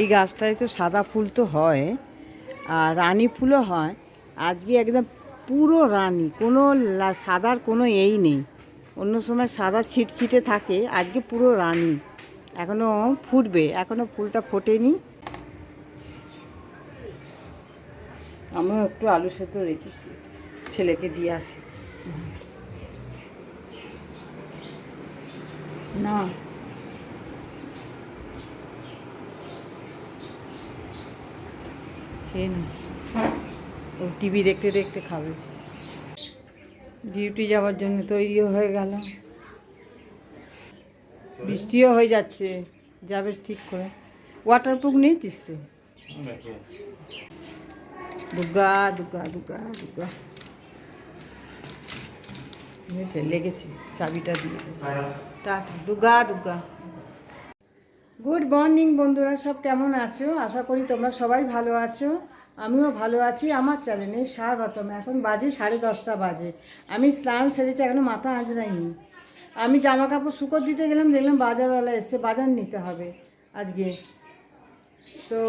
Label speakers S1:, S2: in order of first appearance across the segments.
S1: এই গাছটায় তো সাদা ফুল তো হয় আর রানী ফুলও হয়। আজকে একদম পুরো রানী কোনো সাদার কোনো এই নেই। অন্য সময় সাদা ছিটছিটে থাকে আজকে পুরো রানী। এখনও ফুটবে এখনও ফুলটা ফোটেনি। আমিও একটু আলু সেদ্ধ রেখেছি ছেলেকে দিয়ে আসি। না খেয়ে নি। ও টিভি দেখতে দেখতে খাবে। ডিউটি যাওয়ার জন্য তৈরিও হয়ে গেল। বৃষ্টিও হয়ে যাচ্ছে। যাবে ঠিক করে। ওয়াটারপ্রুফ নিয়েছিস তুই? দুর্গা দুর্গা দুর্গা দুর্গা। লেগেছে। চাবিটা দিয়ে। Tata. Durga Durga. Good morning বন্ধুরা, সব কেমন আছো? আশা করি তোমরা সবাই ভালো আছো। আমিও ভালো আছি। আমার চ্যানেলে স্বাগতম। এখন বাজে সাড়ে দশটা বাজে। আমি স্নান সেরেছি, এখনও মাথা আঁচড়াইনি। আমি জামা কাপড় শুকোর দিতে গেলাম, দেখলাম বাজারওয়ালা এসে বাজার নিতে হবে আজকে। তো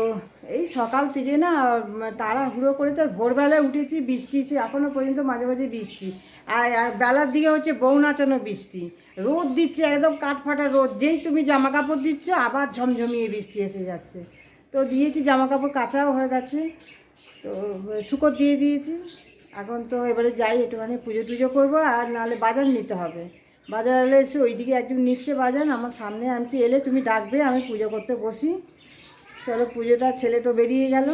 S1: এই সকাল থেকে না, তাড়াহুড়ো করে তো ভোরবেলায় উঠেছি, বৃষ্টি এখনও পর্যন্ত মাঝে মাঝে বৃষ্টি। আর আর বেলার দিকে হচ্ছে বউ নাচানো বৃষ্টি। রোদ দিচ্ছে, একদম কাঠফাটা রোদ। যেই তুমি জামা কাপড় দিচ্ছ, আবার ঝমঝমিয়ে বৃষ্টি এসে যাচ্ছে। তো দিয়েছি জামা কাপড় কাঁচাও হয়ে গেছে। তো, শুকর দিয়ে দিয়েছি। এখন তো এবারে যাই, একটুখানি পুজো টুজো করব, আর নাহলে বাজার নিতে হবে। বাজার এলে এসে ওইদিকে একজন নিচ্ছে বাজার আমার সামনে আনছি, এলে তুমি ডাকবে, আমি পুজো করতে বসি। চলো পুজোটা ছেলে তো বেরিয়ে গেল।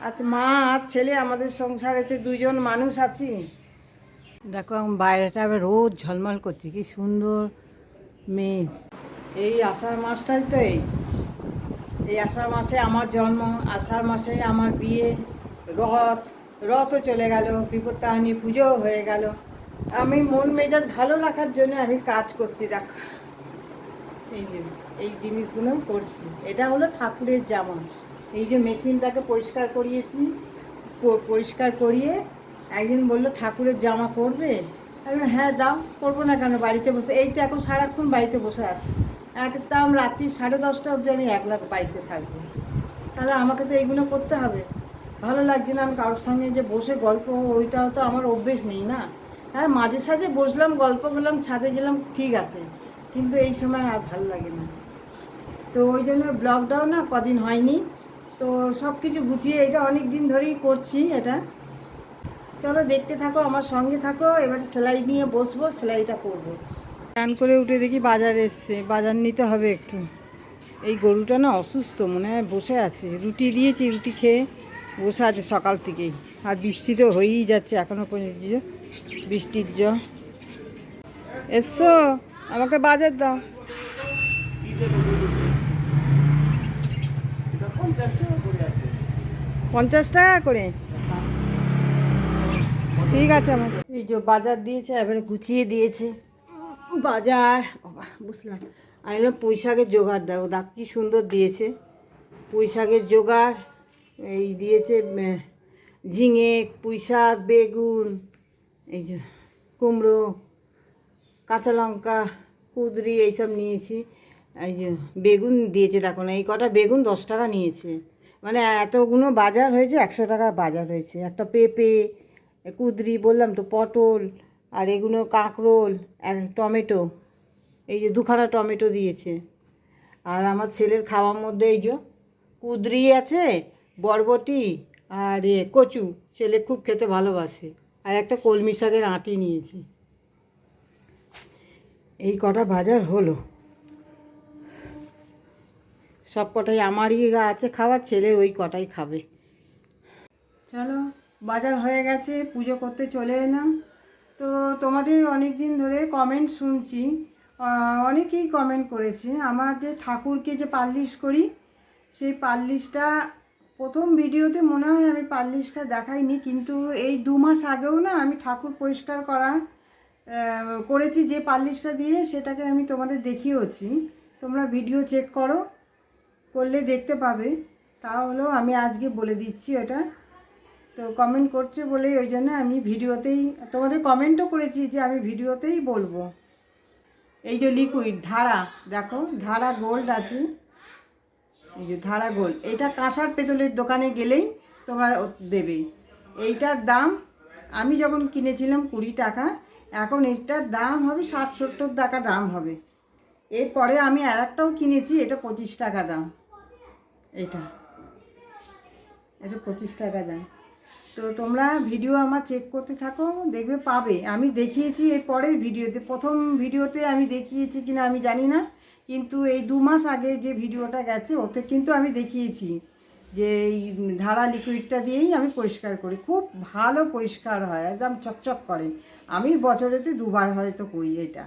S1: আর মা আর ছেলে আমাদের সংসারেতে দুজন মানুষ আছি। দেখো এখন বাইরেটা আবার রোজ ঝলমল করছে কি সুন্দর মেঘ। এই আষাঢ় মাসটাই তো এই। এই আষাঢ় মাসে আমার জন্ম আষাঢ় মাসে আমার বিয়ে রথ রথও চলে গেল বিপত্তাহানি পুজোও হয়ে গেল। আমি মন মেজাজ ভালো রাখার জন্য আমি কাজ করছি দেখো। এই যে, এই জিনিসগুলো করছি। এটা হলো ঠাকুরের জামা। এই যে মেশিনটাকে পরিষ্কার করিয়েছি পরিষ্কার করিয়ে একদিন বলল, ঠাকুরের জামা করবে আমি হ্যাঁ দাও করব না কেন? বাড়িতে বসে এই তো এখন সারাক্ষণ বাড়িতে বসে আছি। একদম রাত্রি সাড়ে দশটা অবধি আমি একলা বাড়িতে থাকব। তাহলে আমাকে তো এইগুলো করতে হবে। ভালো লাগছে না আমি কারোর সঙ্গে যে বসে গল্প, ওইটাও তো আমার অভ্যেস নেই না। হ্যাঁ মাঝে সাঝে বসলাম, গল্প করলাম, ছাদে গেলাম, ঠিক আছে। কিন্তু এই সময় আর ভালো লাগে না। তো ওই জন্য ব্লগটাও না কদিন হয়নি। তো সব কিছু গুছিয়ে এটা অনেক দিন ধরেই করছি এটা। চলো দেখতে থাকো, আমার সঙ্গে থাকো, এবার সেলাই নিয়ে বসবো, সেলাইটা করব। স্নান করে উঠে দেখি বাজার এসছে, বাজার নিতে হবে একটু। এই গরুটা না অসুস্থ, মনে হয় বসে আছে। রুটি দিয়েছি, রুটি খেয়ে বসে আছে সকাল থেকেই। আর বৃষ্টি তো হয়েই যাচ্ছে এখনও পর্যন্ত, বৃষ্টির জল। এসছো আমাকে বাজার দাও। পঞ্চাশ টাকা করে। ঠিক আছে আমার এই যে বাজার দিয়েছে, এবারে গুছিয়ে দিয়েছে। বাজার বুঝলাম। আমি বললাম পুঁই শাকের জোগাড় দাও। দাগ কি সুন্দর দিয়েছে। পুঁই শাকের জোগাড়, এই দিয়েছে ঝিঙে পুঁই শাক বেগুন, এই যে কুমড়ো। কাঁচা লঙ্কা, কুদরি এইসব নিয়েছি। এই যে বেগুন দিয়েছে, দেখো এই কটা বেগুন দশ টাকা নিয়েছে। মানে এতগুলো বাজার হয়েছে, একশো টাকার বাজার হয়েছে। একটা পেঁপে, কুদরি বললাম তো, পটল আর এগুলো কাঁকরোল টমেটো, এই যে দুখানা টমেটো দিয়েছে। আর আমার ছেলের খাওয়ার মধ্যে এই যে কুদরি আছে, বরবটি আর এ কচু, ছেলে খুব খেতে ভালোবাসে। আর একটা কলমি শাকের আঁটি নিয়েছি। এই কটা বাজার হলো। সব কটাই আমারই আছে খাবার ছেলে ওই কটাই খাবে। চলো, বাজার হয়ে গেছে, পুজো করতে চলে এলাম। তো তোমাদের অনেক দিন ধরে কমেন্ট শুনছি। অনেকেই কমেন্ট করেছে আমার যে ঠাকুরকে যে পালিশ করি, সেই পালিশটা প্রথম ভিডিওতে মনে হয় আমি পালিশটা দেখাইনি, কিন্তু এই দু মাস আগেও না আমি ঠাকুর পরিষ্কার করা করেছি যে পালিশটা দিয়ে, সেটাকে আমি তোমাদের দেখিয়েছি তোমরা ভিডিও চেক করো, করলে দেখতে পাবে। তাহলেও আমি আজকে বলে দিচ্ছি ওটা তো কমেন্ট করছে বলে ওই জন্য আমি ভিডিওতেই তোমাদের কমেন্টও করেছি যে আমি ভিডিওতেই বলব। এই যে লিকুইড ধারা, দেখো, ধারা গোল্ড আছে। এই যে ধারা গোল্ড এটা কাঁসার পেতলের দোকানে গেলেই তোমরা দেবে। এইটার দাম, আমি যখন কিনেছিলাম কুড়ি টাকা এখন এইটার দাম হবে ষাট সত্তর টাকা দাম হবে। এরপরে আমি আর একটাও কিনেছি, এটা পঁচিশ টাকা দাম। এটা। এটা পঁচিশ টাকা দাম। তো তোমরা ভিডিও আমার চেক করতে থাকো, দেখবে পাবে। আমি দেখিয়েছি এর পরের ভিডিওতে, প্রথম ভিডিওতে আমি দেখিয়েছি কিনা আমি জানি না, কিন্তু এই দু মাস আগে যে ভিডিওটা গেছে, ওতে কিন্তু আমি দেখিয়েছি। যে এই ধারা লিকুইডটা দিয়েই আমি পরিষ্কার করি। খুব ভালো পরিষ্কার হয়, একদম চকচক করে। আমি বছরেতে দুবার হয়তো করি এটা।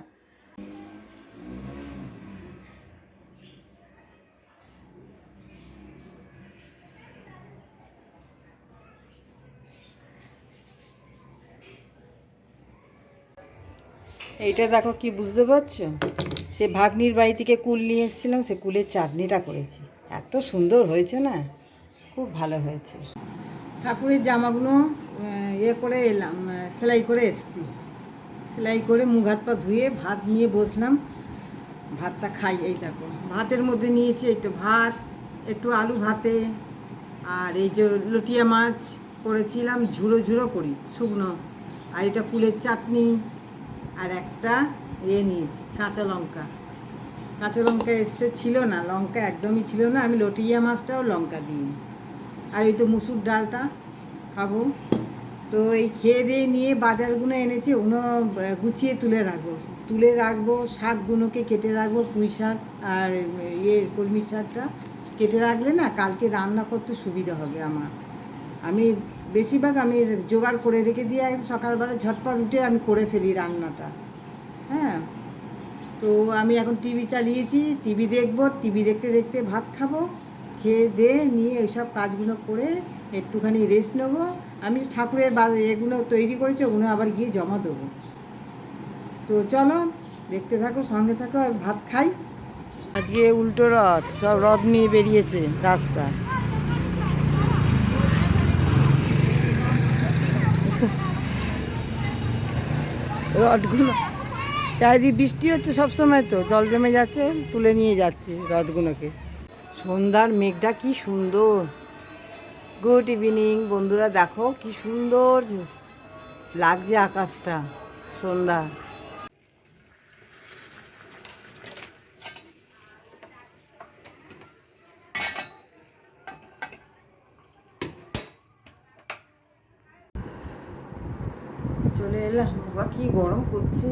S1: এইটা দেখো কি বুঝতে পারছ? সে ভাগ্নির বাড়ি থেকে কুল নিয়ে এসেছিলাম, সে কুলের চাটনিটা করেছি। এত সুন্দর হয়েছে না? খুব ভালো হয়েছে। ঠাকুরের জামাগুলো ইয়ে করে এলাম সেলাই করে এসেছি। সেলাই করে মুখ হাত পা ধুয়ে ভাত নিয়ে বসলাম। ভাতটা খাই, এই দেখো। ভাতের মধ্যে নিয়েছি এই তো ভাত, একটু আলু ভাতে, আর এই যে লটিয়া মাছ করেছিলাম, ঝুড়ো ঝুড়ো করি, শুকনো। আর এটা কুলের চাটনি, আর একটা এ নিয়েছি, কাঁচা লঙ্কা। কাঁচা লঙ্কা এসছে ছিল না, লঙ্কা একদমই ছিল না, আমি লটিয়া মাছটাও লঙ্কা দিই আর এই তো মুসুর ডালটা খাব। তো এই খেয়ে দিয়ে নিয়ে বাজারগুলো এনেছি, ওগুলো গুছিয়ে তুলে রাখব। তুলে রাখব, শাকগুলোকে কেটে রাখব, পুঁই শাক আর ইয়ে কলমি শাকটা কেটে রাখলে না কালকে রান্না করতে সুবিধা হবে আমার। আমি বেশিরভাগ আমি জোগাড় করে রেখে দিয়ে সকালবেলা ঝটপট উঠে আমি করে ফেলি রান্নাটা। হ্যাঁ তো আমি এখন টিভি চালিয়েছি, টিভি দেখব, টিভি দেখতে দেখতে ভাত খাব। খেয়ে দিয়ে নিয়ে ওইসব কাজগুলো করে একটুখানি রেস্ট নেব। আমি ঠাকুরের বা, এগুলো তৈরি করেছি, ওগুলো আবার গিয়ে জমা দেবো। তো চলো, দেখতে থাকো, সঙ্গে থাকো আর ভাত খাই। আজকে উল্টো রথ, সব রথ নিয়ে বেরিয়েছে রাস্তা। রথগুলো, চারিদিক বৃষ্টি হচ্ছে সবসময় তো, জল জমে যাচ্ছে, তুলে নিয়ে যাচ্ছে রথগুলোকে। সন্ধ্যার মেঘটা কি সুন্দর। গুড ইভিনিং বন্ধুরা, দেখো কি সুন্দর লাগছে আকাশটা সন্ধ্যা। চলে এলাম। বাবা, কি গরম করছে।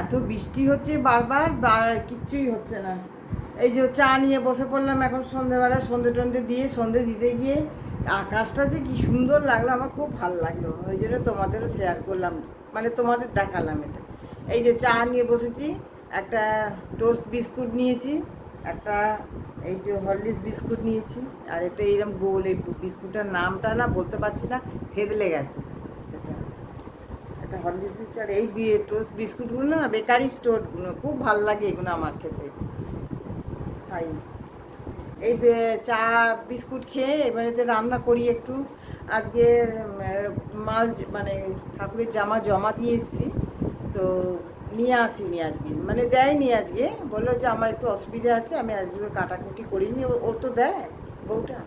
S1: এত বৃষ্টি হচ্ছে বারবার কিচ্ছুই হচ্ছে না। এই যে চা নিয়ে বসে পড়লাম এখন সন্ধেবেলা, সন্ধে টন্ধে দিয়ে, সন্ধে দিতে গিয়ে আকাশটা যে কি সুন্দর লাগল, আমার খুব ভালো লাগল। ওই জন্য তোমাদেরও শেয়ার করলাম মানে তোমাদের দেখালাম এটা। এই যে চা নিয়ে বসেছি, একটা টোস্ট বিস্কুট নিয়েছি, একটা এই যে হরলিক্স বিস্কুট নিয়েছি, আর একটা এইরকম গোল এই বিস্কুটের নামটা না বলতে পারছি না থেদলে গেছে। এটা, একটা হরলিক্স বিস্কুট এই টোস্ট বিস্কুটগুলো না বেকারি স্টোরগুলো খুব ভালো লাগে এগুলো আমার খেতে। খাই। এই চা, বিস্কুট খেয়ে এবারেতে রান্না করি একটু। আজকে মাল মানে ঠাকুরের জামা জমা দিয়ে এসেছি। তো নিয়ে আসিনি আজকে। মানে দেয়নি আজকে। বলল যে আমার একটু অসুবিধা আছে, আমি আজকে কাটাকুটি করিনি। ওর তো দেয় বউটা।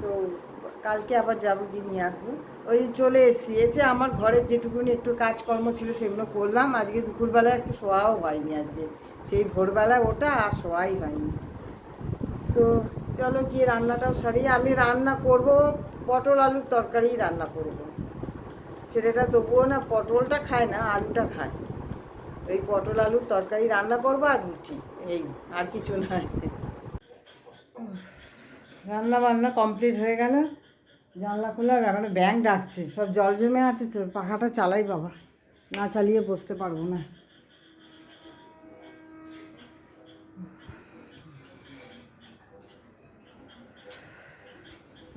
S1: তো কালকে আবার যাব গিয়ে নিয়ে আসব। ওই চলে এসেছি। এসে আমার ঘরের যেটুকুনি একটু কাজকর্ম ছিল সেগুলো করলাম। আজকে দুপুরবেলা একটু শোয়াও হয়নি আজকে। সেই ভোরবেলা ওটা আর শোয়াই হয়নি। তো চলো গিয়ে রান্নাটাও সারিয়ে আমি রান্না করব, পটল আলুর তরকারি রান্না করব। ছেলেটা তবুও না পটলটা খায় না, আলুটা খায়। এই পটল আলুর তরকারি রান্না করব আর রুটি, এই আর কিছু নয় রান্না বান্না কমপ্লিট হয়ে গেল। জানলা খোলা, এখন ব্যাং ডাকছে। সব জল জমে আছে তো, পাখাটা চালাই বাবা। না চালিয়ে বসতে পারব না।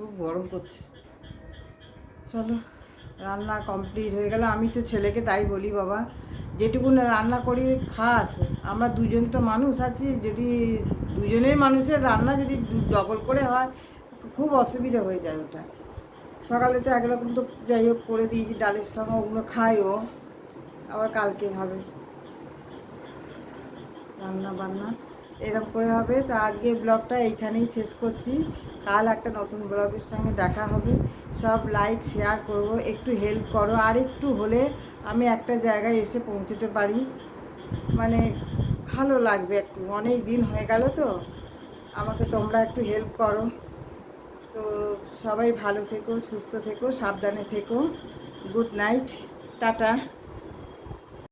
S1: খুব গরম করছে। চলো, রান্না কমপ্লিট হয়ে গেল। আমি তো ছেলেকে তাই বলি, বাবা, যেটুকু রান্না করি, খাস। আমরা দুজন তো মানুষ আছি, যদি দুজনের মানুষের রান্না যদি ডবল করে হয়, খুব অসুবিধা হয়ে যায় ওটা। সকালে তো একরকম তো যাই হোক করে দিয়েছি, ডালের সঙ্গে ওগুলো খাই ও আবার কালকে হবে। রান্না বান্না এরকম করে হবে। তো আজকে ব্লগটা এইখানেই শেষ করছি। কাল একটা নতুন ব্লগের সঙ্গে দেখা হবে। সব লাইক, শেয়ার করব। একটু হেল্প করো। আর একটু হলে আমি একটা জায়গায় এসে পৌঁছতে পারি। মানে ভালো লাগবে একটু। অনেক দিন হয়ে গেল তো। আমাকে তোমরা একটু হেল্প করো। তো সবাই ভালো থেকো, সুস্থ থেকো, সাবধানে থেকো। Good night tata.